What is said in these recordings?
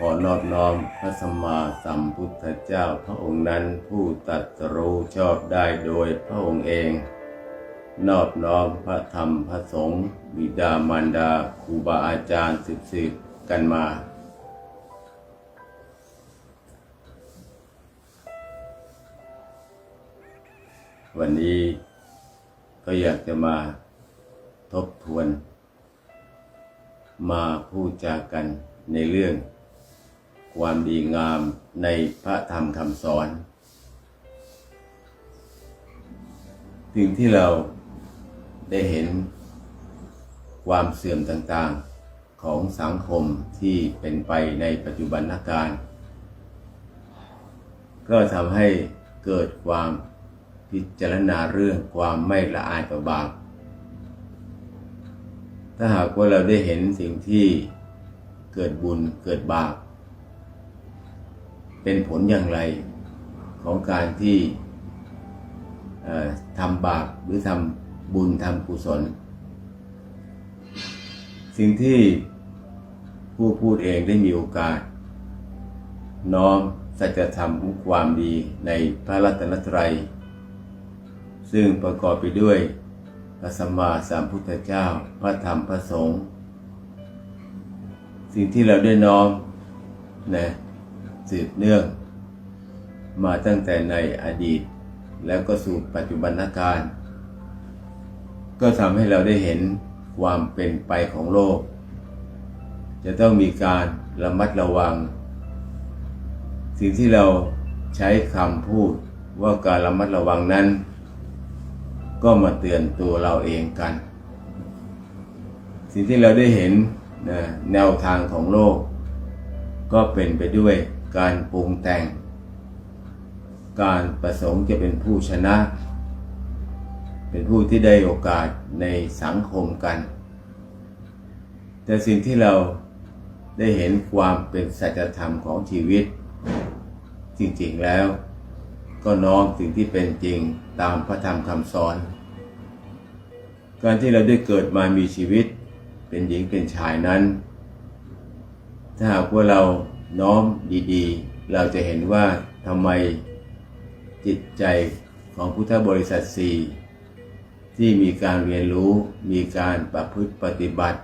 ขอนอบน้อมพระสัมมาสัมพุทธเจ้าพระองค์นั้นผู้ตรัสรู้ชอบได้โดยพระองค์เอง นอบน้อมพระธรรมพระสงฆ์บิดามารดาครูบาอาจารย์สืบสืบกันมา วันนี้ก็อยากจะมาทบทวน มาพูดจากันในเรื่อง ความดีงามในพระธรรมคำสอน สิ่งที่เราได้เห็นความเสื่อมต่างๆของสังคมที่เป็นไปในปัจจุบันนการ ก็ทำให้เกิดความพิจารณาเรื่องความไม่ละอายต่อบาปถ้าหากว่าเราได้เห็นสิ่งที่เกิดบุญเกิดบาป เป็นผลอย่างไรของการที่ทำบาปหรือทำบุญทำกุศล สิ่งที่ผู้พูดเองได้มีโอกาส น้อมสัจธรรมของความดีในพระรัตนตรัย ซึ่งประกอบไปด้วยพระสัมมาสัมพุทธเจ้า พระธรรมพระสงฆ์สิ่งที่เราได้น้อมนะ สืบเนื่อง มาตั้งแต่ในอดีต แล้วก็สู่ปัจจุบันการ ก็ทำให้เราได้เห็นความเป็นไปของโลก จะต้องมีการระมัดระวัง สิ่งที่เราใช้คำพูดว่าการระมัดระวังนั้น ก็มาเตือนตัวเราเองกัน สิ่งที่เราได้เห็นนะแนวทางของโลก ก็เป็นไปด้วยการปรุงแต่ง การประสงค์จะเป็นผู้ชนะ เป็นผู้ที่ได้โอกาสในสังคมกัน แต่สิ่งที่เราได้เห็นความเป็นสัจธรรมของชีวิต จริงๆแล้ว ก็น้อมสิ่งที่เป็นจริงตามพระธรรมคำสอน การที่เราได้เกิดมามีชีวิต เป็นหญิงเป็นชายนั้น ถ้าหากว่าเราน้อมดีๆ เราจะเห็นว่าทำไมจิตใจของพุทธบริษัทสี่ที่มีการเรียนรู้มีการประพฤติปฏิบัติ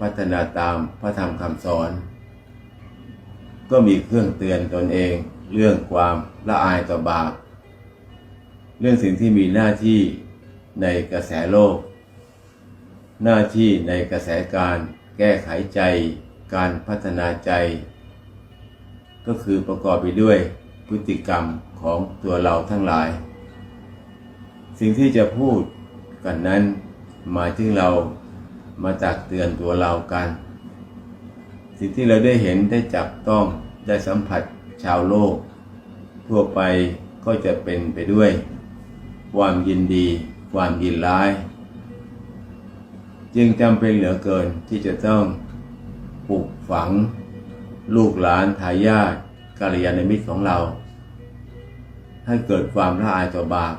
พัฒนาตามพระธรรมคำสอน ก็มีเครื่องเตือนตนเอง เรื่องความละอายต่อบาปเรื่องสิ่งที่มีหน้าที่ในกระแสโลก หน้าที่ในกระแสการแก้ไขใจ การพัฒนาใจ ก็คือประกอบไปด้วยพฤติกรรมของตัวเราทั้งหลาย สิ่งที่จะพูดกันนั้นหมายถึงเรามาจากเตือนตัวเรากัน สิ่งที่เราได้เห็นได้จับต้องได้สัมผัสชาวโลก ทั่วไปก็จะเป็นไปด้วย ความยินดี ความยินร้าย จึงจำเป็นเหลือเกินที่จะต้อง ปลูกฝัง ลูกหลานทายาทกัลยาณมิตรของเรา ให้เกิดความละอายต่อบาป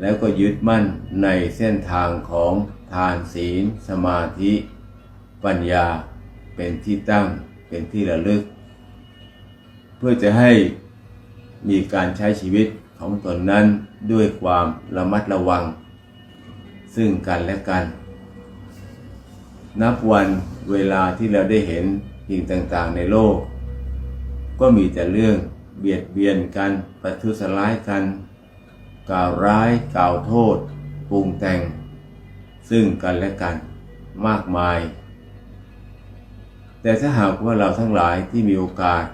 แล้วก็ยึดมั่นในเส้นทางของทานศีล สมาธิ ปัญญาเป็นที่ตั้งเป็นที่ระลึก เพื่อจะให้มีการใช้ชีวิตของตนนั้นด้วยความระมัดระวัง ซึ่งกันและกัน นับวัน เวลาที่เราได้เห็นสิ่งต่างๆในโลก ก็มีแต่เรื่องเบียดเบียนกันประทุษร้ายกันกล่าวร้ายกล่าวโทษปรุงแต่ง ซึ่งกันและกันมากมาย แต่ถ้าหากว่าเราทั้งหลายที่มีโอกาส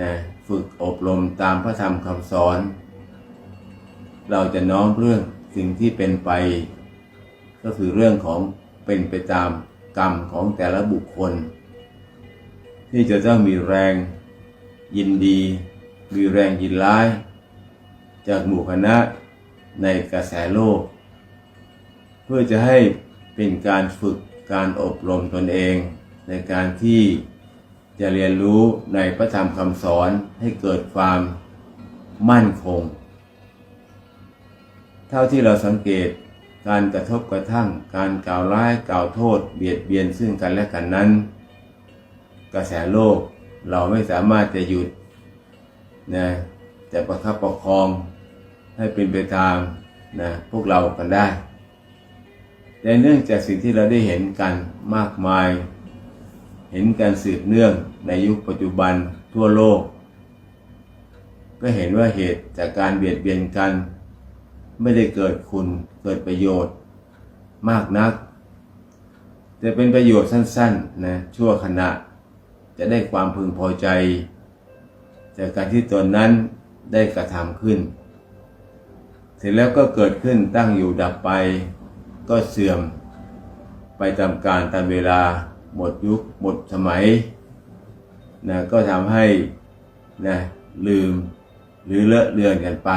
นะฝึกอบรมตามพระธรรมคำสอน เราจะน้อมเรื่องสิ่งที่เป็นไป ก็คือเรื่องของเป็นไปตาม กรรมของแต่ละบุคคล ที่จะต้องมีแรงยินดี มีแรงยินร้าย จากหมู่คณะในกระแสโลก เพื่อจะให้เป็นการฝึกการอบรมตนเอง ในการที่จะเรียนรู้ในพระธรรมคำสอนให้เกิดความมั่นคง เท่าที่เราสังเกต การกระทบกระทั่ง การกล่าวร้ายกล่าวโทษ เบียดเบียนซึ่งกันและกันนั้น กระแสโลกเราไม่สามารถจะหยุดนะจะประคับประคองให้เป็นไปตามนะพวกเรากันได้ แต่เนื่องจากสิ่งที่เราได้เห็นกันมากมาย เห็นการสืบเนื่องในยุคปัจจุบันทั่วโลก ก็เห็นว่าเหตุจากการเบียดเบียนกัน ไม่ได้เกิดคุณ เกิดประโยชน์มากนัก แต่เป็นประโยชน์สั้นๆนะชั่วขณะจะได้ความพึงพอใจ จากการที่ตนนั้นได้กระทำขึ้น เสร็จแล้วก็เกิดขึ้นตั้งอยู่ดับไป ก็เสื่อมไปตามการตามเวลาหมดยุคหมดสมัยนะก็ทำให้นะลืมหรือเลอะเลือนกันไป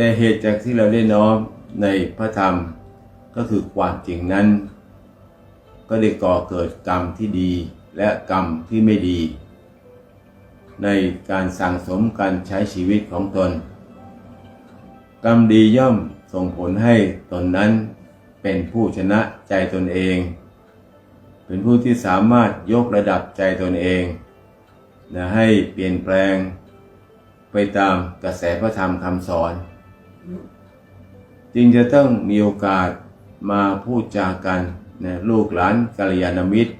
แต่เหตุจากที่เราได้น้อมในพระธรรมก็คือความจริงนั้น ก็ได้ก่อเกิดกรรมที่ดีและกรรมที่ไม่ดี ในการสั่งสมการใช้ชีวิตของตน กรรมดีย่อมส่งผลให้ตนนั้นเป็นผู้ชนะใจตนเอง เป็นผู้ที่สามารถยกระดับใจตนเองนะให้เปลี่ยนแปลง ไปตามกระแสพระธรรมคำสอน จึงจะต้องมีโอกาสมาพูดจากันนะลูกหลานกัลยาณมิตร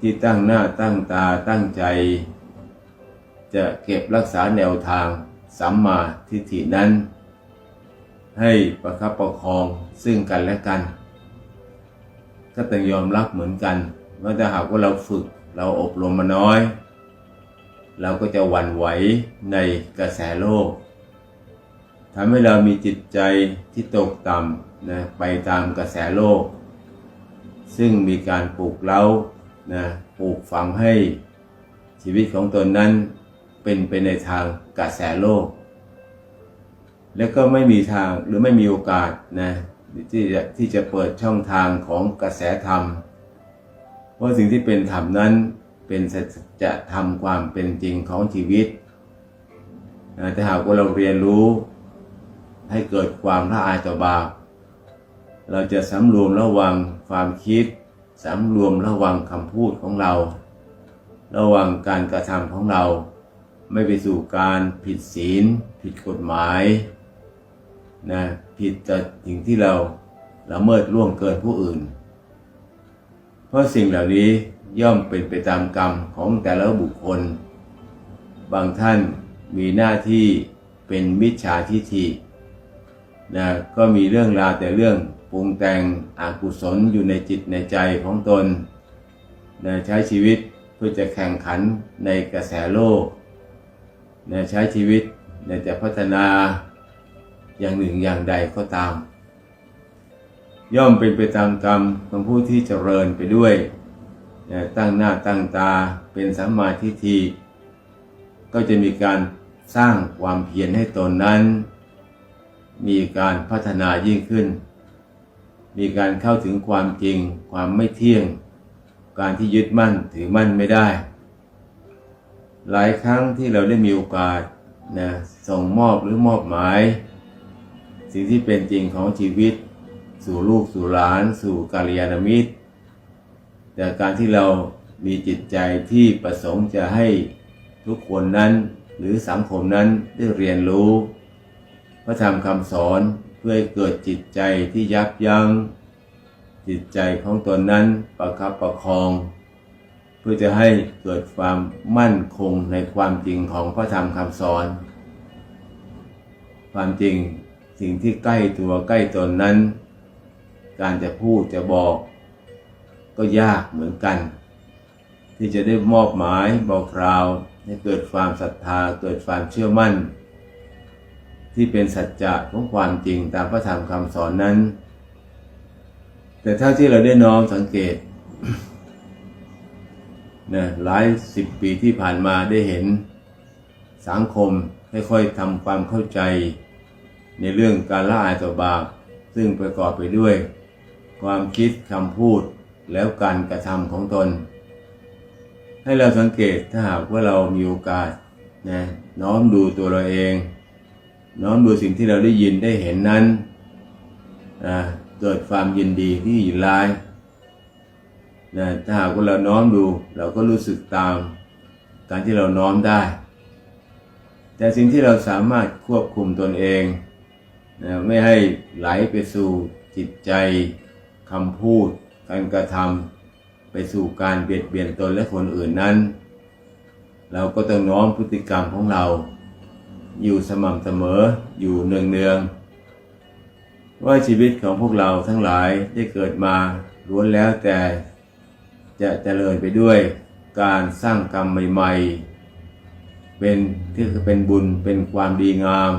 ที่ตั้งหน้าตั้งตาตั้งใจ จะเก็บรักษาแนวทางสัมมาทิฏฐินั้น ให้ประคับประคองซึ่งกันและกัน ก็ต้องยอมรับเหมือนกันว่าถ้าหากว่าเราฝึกเราอบรมมาน้อย เราก็จะหวั่นไหวในกระแสโลก ทำให้เรามีจิตใจที่ตกต่ำนะไปตามกระแสโลก ซึ่งมีการปลูกเล้านะปลูกฝังให้ชีวิตของตนนั้นเป็นไปในทางกระแสโลก แล้วก็ไม่มีทางหรือไม่มีโอกาสนะที่จะที่จะเปิดช่องทางของกระแสธรรมเพราสิ่งที่เป็นธรรมนั้นเป็นสัจธรรมความเป็นจริงของชีวิตนะถ้าหากว่าเราเรียนรู้ ให้เกิดความละอายต่อบาป เราจะสำรวมระวังความคิด สำรวมระวังคำพูดของเรา ระวังการกระทำของเรา ไม่ไปสู่การผิดศีล ผิดกฎหมายนะผิดต่อสิ่งที่เราละเมิดล่วงเกินผู้อื่น เพราะสิ่งเหล่านี้ย่อมเป็นไปตามกรรมของแต่ละบุคคล บางท่านมีหน้าที่เป็นมิจฉาทิฏฐิ นะก็มีเรื่องราวแต่เรื่องปรุงแต่งอกุศลอยู่ในจิตในใจของตนนะใช้ชีวิตเพื่อจะแข่งขันในกระแสโลกนะใช้ชีวิตนะจะพัฒนาอย่างหนึ่งอย่างใดก็ตาม ย่อมเป็นไปตามกรรมของผู้ที่เจริญไปด้วยนะตั้งหน้าตั้งตาเป็นสัมมาทิฏฐิก็จะมีการสร้างความเพียรให้ตนนั้น มีการพัฒนายิ่งขึ้น มีการเข้าถึงความจริง ความไม่เที่ยง การที่ยึดมั่นถือมั่นไม่ได้ หลายครั้งที่เราได้มีโอกาสนะส่งมอบหรือมอบหมาย สิ่งที่เป็นจริงของชีวิต สู่ลูกสู่หลาน สู่กาลยานมิตร แต่การที่เรามีจิตใจที่ประสงค์จะให้ทุกคนนั้นหรือสังคมนั้นได้เรียนรู้ ระธรรมคำสอนเพื่อให้เกิดจิตใจที่ยับยัง้ง จิตใจของตนนั้นประคับประคอง เพื่อจะให้เกิดความมั่นคงในความจริงของพระธรรมคำสอน ความจริงสิ่งที่ใกล้ตัวใกล้ตนนั้น การจะพูดจะบอก ก็ยากเหมือนกัน ที่จะได้มอบหมายบอกกล่าวให้เกิดความศรัทธาเกิดความเชื่อมั่น ที่เป็นสัจจะของความจริงตามพระธรรมคำสอนนั้น แต่เท่าที่เราได้น้อมสังเกตนะหลายสิบปีที่ผ่านมาได้เห็นสังคมค่อยๆทำความเข้าใจในเรื่องการละอายต่อบาปซึ่งประกอบไปด้วย ความคิดคำพูดแล้วการกระทำของตน ให้เราสังเกตถ้าหากว่าเรามีโอกาสนะน้อมดูตัวเราเอง น้อมดูสิ่งที่เราได้ยินได้เห็นนั้นนะเกิดความยินดีที่ยินร้ายนะถ้าหากว่าเราน้อมดูเราก็รู้สึกตามการที่เราน้อมได้ แต่สิ่งที่เราสามารถควบคุมตนเองนะไม่ให้ไหลไปสู่จิตใจคำพูด การกระทำไปสู่การเบียดเบียนตนและคนอื่นนั้น เราก็ต้องน้อมพฤติกรรมของเรา อยู่สม่ำเสมออยู่เนืองๆว่าชีวิตของพวกเราทั้งหลายได้เกิดมาล้วนแล้วแต่จะเจริญไปด้วยการสร้างกรรมใหม่ๆ เป็นที่เป็นบุญเป็นความดีงาม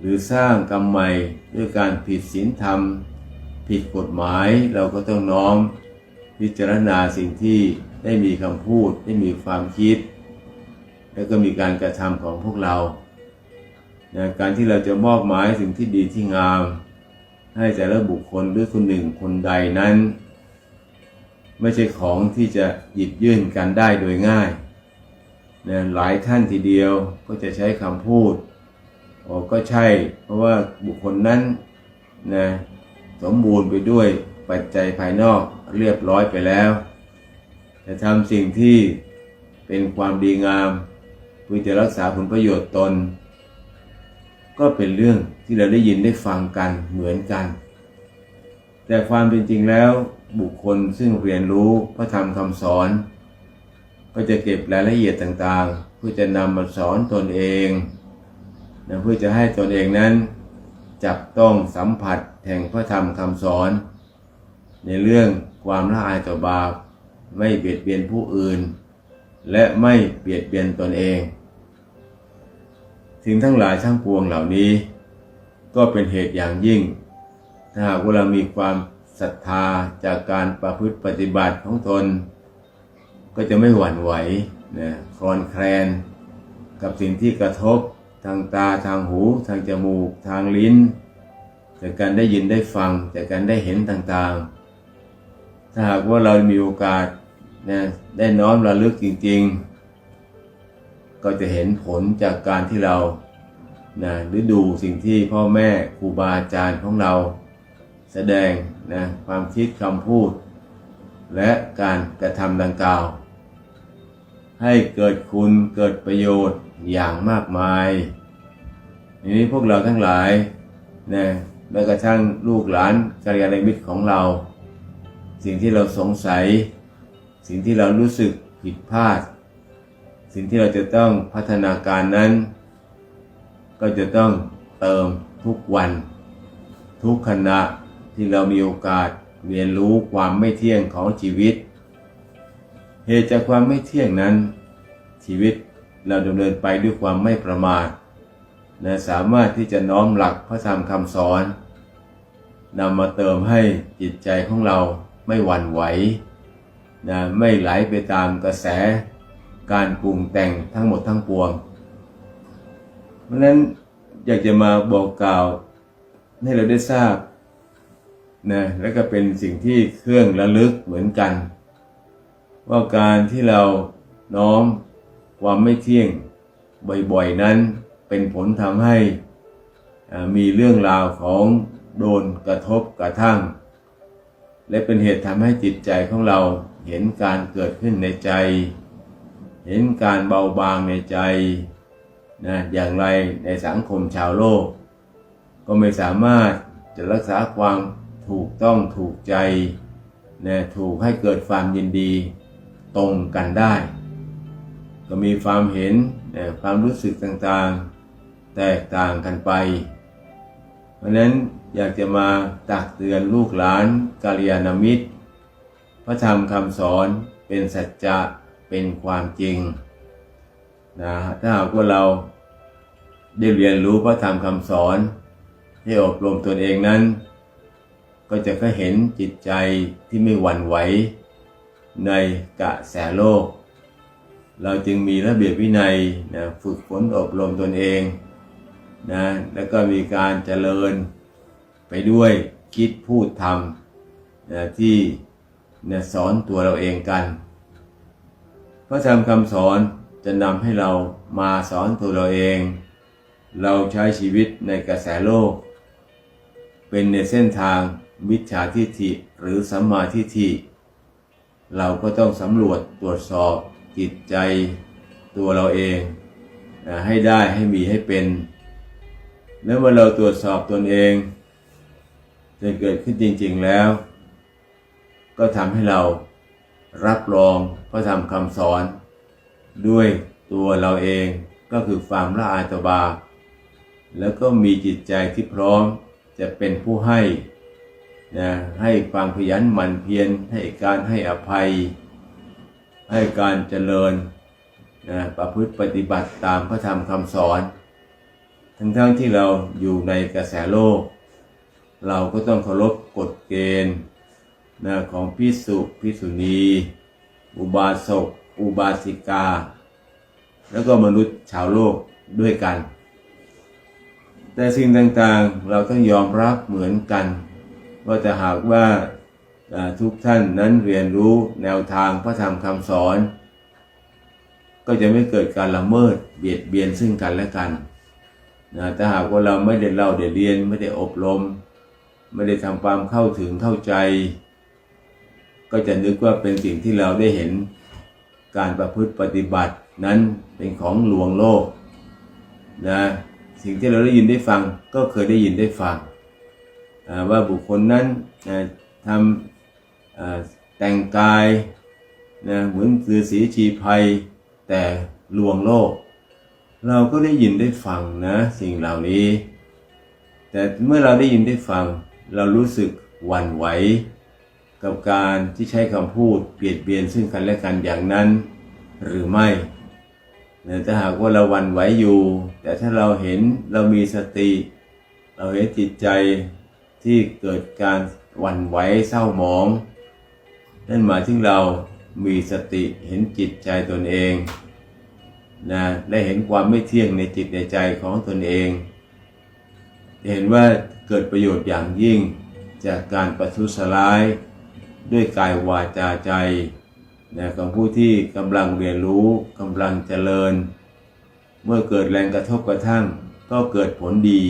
หรือสร้างกรรมใหม่ด้วยการผิดศีลธรรม ผิดกฎหมายเราก็ต้องน้อมพิจารณาสิ่งที่ได้มีคำพูดได้มีความคิด แล้วก็มีการกระทำของพวกเรานะการที่เราจะมอบหมายสิ่งที่ดีที่งาม ให้แต่ละบุคคลหรือคนหนึ่งคนใดนั้น ไม่ใช่ของที่จะหยิบยื่นกันได้โดยง่ายนะหลายท่านทีเดียวก็จะใช้คำพูดโอ้ก็ใช่ เพราะว่าบุคคลนั้นนะสมบูรณ์ไปด้วยปัจจัยภายนอกเรียบร้อยไปแล้ว จะทำสิ่งที่เป็นความดีงาม เพื่อจะรักษาผลประโยชน์ตน ก็เป็นเรื่องที่เราได้ยินได้ฟังกันเหมือนกัน แต่ความเป็นจริงแล้วบุคคลซึ่งเรียนรู้พระธรรมคำสอน ก็จะเก็บรายละเอียดต่างๆ เพื่อจะนำมาสอนตนเองนะเพื่อจะให้ตนเองนั้น จับต้องสัมผัสแห่งพระธรรมคำสอน ในเรื่องความละอายต่อบาปไม่เบียดเบียนผู้อื่น และไม่เบียดเบียนตนเอง สิ่งทั้งหลายทั้งปวงเหล่านี้ ก็เป็นเหตุอย่างยิ่ง ถ้าหากว่าเรามีความศรัทธาจากการประพฤติปฏิบัติของตน ก็จะไม่หวั่นไหวนะคลอนแคลน กับสิ่งที่กระทบทางตาทางหู ทางจมูก ทางลิ้น จากการได้ยินได้ฟัง จากการได้เห็นต่างๆ ถ้าหากว่าเรามีโอกาสนะได้น้อมระลึกจริง ๆ ก็จะเห็นผลจากการที่เรานะหรือดูสิ่งที่พ่อแม่ครูบาอาจารย์ของเรา แสดงนะความคิดคำพูด และการกระทำดังกล่าว ให้เกิดคุณเกิดประโยชน์อย่างมากมายทีนี้พวกเราทั้งหลายนะแม้กระทั่งลูกหลานกัลยาณมิตรของเรา สิ่งที่เราสงสัย สิ่งที่เรารู้สึกผิดพลาด สิ่งที่เราจะต้องพัฒนาการนั้น ก็จะต้องเติมทุกวัน ทุกขณะที่เรามีโอกาสเรียนรู้ความไม่เที่ยงของชีวิต เหตุจากความไม่เที่ยงนั้น ชีวิตเราดำเนินไปด้วยความไม่ประมาทนะสามารถที่จะน้อมหลักพระธรรมคำสอนนำมาเติมให้จิตใจของเราไม่หวั่นไหวนะไม่ไหลไปตามกระแส การปรุงแต่งทั้งหมดทั้งปวง เพราะนั้นอยากจะมาบอกกล่าวให้เราได้ทราบนะและก็เป็นสิ่งที่เครื่องระลึกเหมือนกัน ว่าการที่เราน้อมความไม่เที่ยงบ่อยๆนั้นเป็นผลทำให้มีเรื่องราวของโดนกระทบกระทั่ง และเป็นเหตุทำให้จิตใจของเราเห็นการเกิดขึ้นในใจ เห็นการเบาบางในใจนะอย่างไรในสังคมชาวโลก ก็ไม่สามารถจะรักษาความถูกต้องถูกใจนะถูกให้เกิดความยินดีตรงกันได้ ก็มีความเห็นนะความรู้สึกต่างๆ แตกต่างกันไป เพราะนั้นอยากจะมาตักเตือนลูกหลานกาลยานามิตร พระธรรมคำสอนเป็นสัจจะ เป็นความจริงนะถ้าหากว่าเราได้เรียนรู้พระธรรมคำสอนได้อบรมตนเองนั้น ก็จะค่อเห็นจิตใจที่ไม่หวั่นไหวในกระแสโลก เราจึงมีระเบียบวินัยนะฝึกฝนอบรมตนเองนะแล้วก็มีการเจริญไปด้วยคิดพูดทำนะที่นะสอนตัวเราเองกัน พระธรรมคำสอนจะนำให้เรามาสอนตัวเราเอง เราใช้ชีวิตในกระแสโลก เป็นในเส้นทางมิจฉาทิฏฐิหรือสัมมาทิฏฐิ เราก็ต้องสำรวจตรวจสอบจิตใจตัวเราเองให้ได้ให้มีให้เป็น แล้วเมื่อเราตรวจสอบตนเอง จะเกิดขึ้นจริง ๆแล้ว ก็ทำให้เรา รับรองพระธรรมคำสอน ด้วยตัวเราเองก็คือความละอายตบา แล้วก็มีจิตใจที่พร้อมจะเป็นผู้ให้นะให้ความขยันหมั่นเพียรให้การให้อภัย ให้การเจริญนะประพฤติปฏิบัติตามพระธรรมคำสอน ทั้งๆทที่เราอยู่ในกระแสโลก เราก็ต้องเคารพกฎเกณฑ์ นะของพิสุพิสุณี อุบาสก อุบาสิกา แล้วก็มนุษย์ชาวโลกด้วยกัน แต่สิ่งต่างๆเราต้องยอมรับเหมือนกัน ว่าแต่หากว่าทุกท่านนั้นเรียนรู้แนวทางพระธรรมคำสอน ก็จะไม่เกิดการละเมิดเบียดเบียนซึ่งกันและกันนะถ้าหากว่าเราไม่ได้เล่าได้เรียนไม่ได้อบรม ไม่ได้ทำความเข้าถึงเข้าใจ ก็จะนึกว่าเป็นสิ่งที่เราได้เห็นการประพฤติปฏิบัตินั้นเป็นของลวงโลกนะสิ่งที่เราได้ยินได้ฟังก็เคยได้ยินได้ฟังว่าบุคคลนั้นทำแต่งกายนะเหมือนฤาษีชีภัยแต่ลวงโลก เราก็ได้ยินได้ฟังนะสิ่งเหล่านี้ แต่เมื่อเราได้ยินได้ฟัง เรารู้สึกหวั่นไหว กับการที่ใช้คำพูดเบียดเบียนซึ่งกันและกันอย่างนั้นหรือไม่เนี่ยถ้าหากว่าเราวันไหวอยู่ แต่ถ้าเราเห็นเรามีสติ เราเห็นจิตใจที่เกิดการวันไหวเศร้าหมอง นั่นหมายถึงเรามีสติเห็นจิตใจตนเองนะได้เห็นความไม่เที่ยงในจิตในใจของตนเอง เห็นว่าเกิดประโยชน์อย่างยิ่งจากการประทุษร้าย ด้วยกายวาจาใจนะของผู้ที่กำลังเรียนรู้กำลังเจริญ เมื่อเกิดแรงกระทบกระทั่ง ก็เกิดผลดี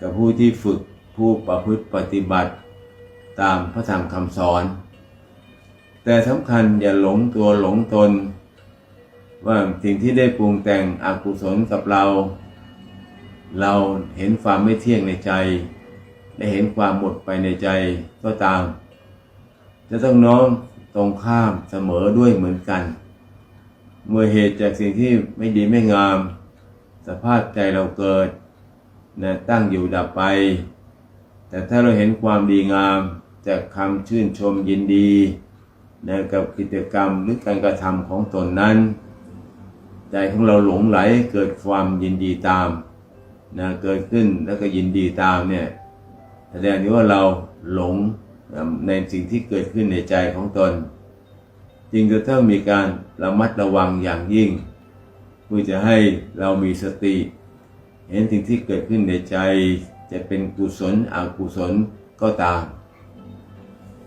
กับผู้ที่ฝึกผู้ประพฤติปฏิบัติ ตามพระธรรมคำสอน แต่สำคัญอย่าหลงตัวหลงตน ว่าสิ่งที่ได้ปรุงแต่งอกุศลกับเรา เราเห็นความไม่เที่ยงในใจได้เห็นความหมดไปในใจก็ตาม จะต้องน้อมตรงข้ามเสมอด้วยเหมือนกัน เมื่อเหตุจากสิ่งที่ไม่ดีไม่งาม สภาพใจเราเกิดนะตั้งอยู่ดับไป แต่ถ้าเราเห็นความดีงามจากคำชื่นชมยินดีนะกับกิจกรรมหรือการกระทำของตนนั้น ใจของเราหลงไหลเกิดความยินดีตามนะเกิดขึ้นแล้วก็ยินดีตามเนี่ยแสดงว่าเราหลง ในสิ่งที่เกิดขึ้นในใจของตน จึงจะต้องมีการระมัดระวังอย่างยิ่งเพื่อจะให้เรามีสติ เห็นสิ่งที่เกิดขึ้นในใจ จะเป็นกุศลอกุศลก็ตาม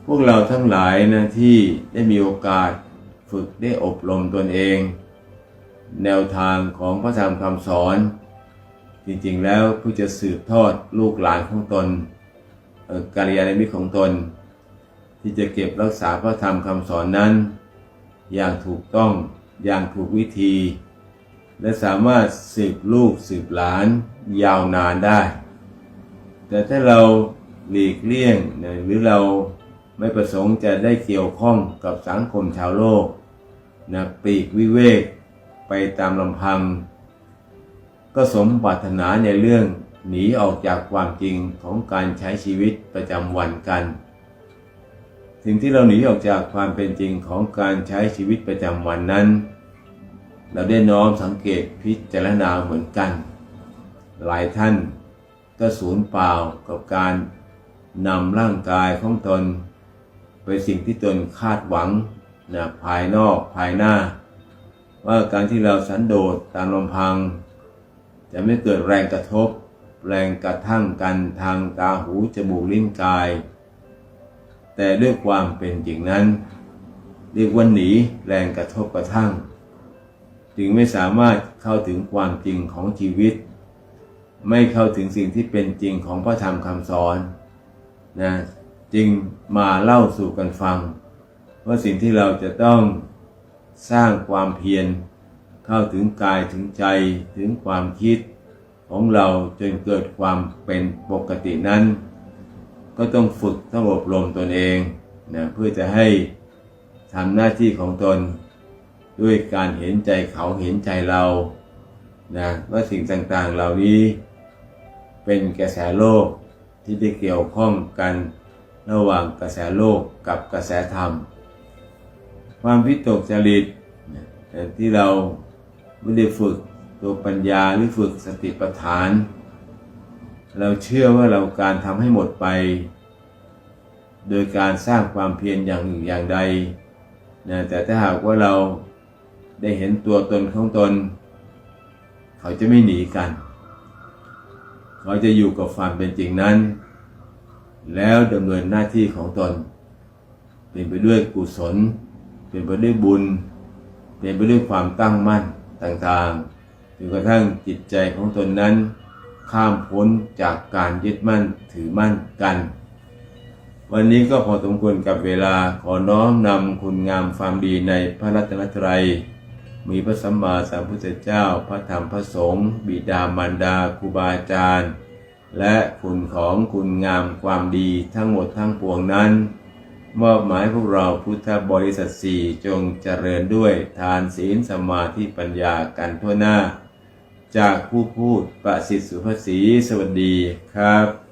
พวกเราทั้งหลายนะที่ได้มีโอกาสฝึกได้อบรมตนเอง แนวทางของพระธรรมคำสอน จริงๆแล้วเพื่อจะสืบทอดลูกหลานของตน กัลยาณมิตรของตน ที่จะเก็บรักษาพระธรรมคำสอนนั้น อย่างถูกต้องอย่างถูกวิธี และสามารถสืบลูกสืบหลานยาวนานได้ แต่ถ้าเราหลีกเลี่ยงหรือเราไม่ประสงค์จะได้เกี่ยวข้องกับสังคมชาวโลกนะปีกวิเวกไปตามลำพัง ก็สมปรารถนาในเรื่อง หนีออกจากความจริงของการใช้ชีวิตประจำวันกัน สิ่งที่เราหนีออกจากความเป็นจริงของการใช้ชีวิตประจำวันนั้น เราได้น้อมสังเกตพิจารณาเหมือนกัน หลายท่านก็สูญเปล่ากับการนำร่างกายของตน ไปสิ่งที่ตนคาดหวังนะภายนอกภายหน้า ว่าการที่เราสันโดษตามลำพัง จะไม่เกิดแรงกระทบ แรงกระทั่งกันทางตาหูจมูกลิ้นกาย แต่ด้วยความเป็นจริงนั้น เรียกว่าหนีแรงกระทบกระทั่ง จึงไม่สามารถเข้าถึงความจริงของชีวิต ไม่เข้าถึงสิ่งที่เป็นจริงของพระธรรมคำสอนนะจึงมาเล่าสู่กันฟัง ว่าสิ่งที่เราจะต้องสร้างความเพียร เข้าถึงกายถึงใจถึงความคิด ของเราจนเกิดความเป็นปกตินั้น ก็ต้องฝึกต้องอบรมตนเองนะเพื่อจะให้ทำหน้าที่ของตน ด้วยการเห็นใจเขาเห็นใจเรานะว่าสิ่งต่างๆเหล่านี้ เป็นกระแสโลกที่ได้เกี่ยวข้องกันระหว่างกระแสโลกกับกระแสธรรม ความพิตกจริตนะแต่ที่เราไม่ได้ฝึก ตัวปัญญาหรือฝึกสติปัฏฐาน เราเชื่อว่าเราการทำให้หมดไป โดยการสร้างความเพียรอย่างอย่างใดนะแต่ถ้าหากว่าเราได้เห็นตัวตนของตน เขาจะไม่หนีกัน เขาจะอยู่กับความเป็นจริงนั้น แล้วดำเนินหน้าที่ของตน เป็นไปด้วยกุศล เป็นไปด้วยบุญ เป็นไปด้วยความตั้งมั่นต่างๆ จนกระทั่งจิตใจของตนนั้น ข้ามพ้นจากการยึดมั่นถือมั่นกัน วันนี้ก็พอสมควรกับเวลาขอน้อมนำคุณงามความดีในพระรัตนตรัย มีพระสัมมาสัมพุทธเจ้า พระธรรมพระสงฆ์บิดามารดาครูบาอาจารย์ และคุณของคุณงามความดีทั้งหมดทั้งปวงนั้นมอบหมายพวกเราพุทธบริษัทสี่จงเจริญด้วยทานศีลสมาธิปัญญากันทั่วหน้า จากผู้พูดประสิทธิ์สุภาษีสวัสดีครับ